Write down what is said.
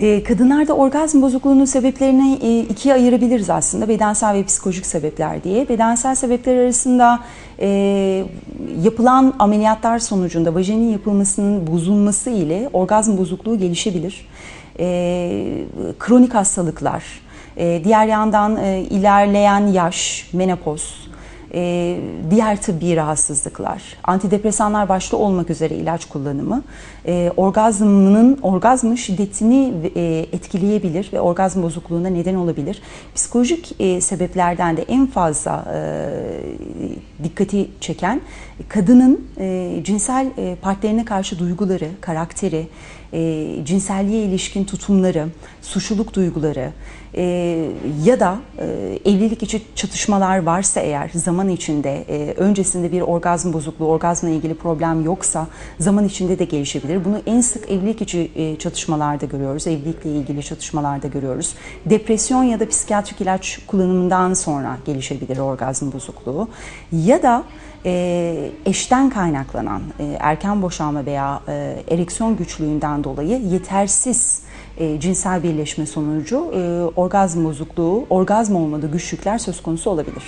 E, kadınlarda orgazm bozukluğunun sebeplerini e, ikiye ayırabiliriz aslında. Bedensel ve psikolojik sebepler diye. Bedensel sebepler arasında e, yapılan ameliyatlar sonucunda vajinin yapılmasının bozulması ile orgazm bozukluğu gelişebilir. E, kronik hastalıklar, diğer yandan ilerleyen yaş, menopoz, e, diğer tıbbi rahatsızlıklar, antidepresanlar başta olmak üzere ilaç kullanımı e, orgazmının orgazmın şiddetini e, etkileyebilir ve orgazm bozukluğuna neden olabilir. Psikolojik e, sebeplerden de en fazla e, dikkati çeken kadının e, cinsel e, partnerine karşı duyguları, karakteri, e, cinselliğe ilişkin tutumları, suçluluk duyguları e, ya da e, evlilik içi çatışmalar varsa eğer zaman içinde e, öncesinde bir orgazm bozukluğu, orgazmla ilgili problem yoksa zaman içinde de gelişebilir. Bunu en sık evlilik içi e, çatışmalarda görüyoruz, evlilikle ilgili çatışmalarda görüyoruz. Depresyon ya da psikiyatrik ilaç kullanımından sonra gelişebilir orgazm bozukluğu ya da e, eşten kaynaklanan e, erken boşalma veya e, ereksiyon güçlüğünden dolayı yetersiz e, cinsel birleşme sonucu e, orgazm bozukluğu, orgazm olmadığı güçlükler söz konusu olabilir.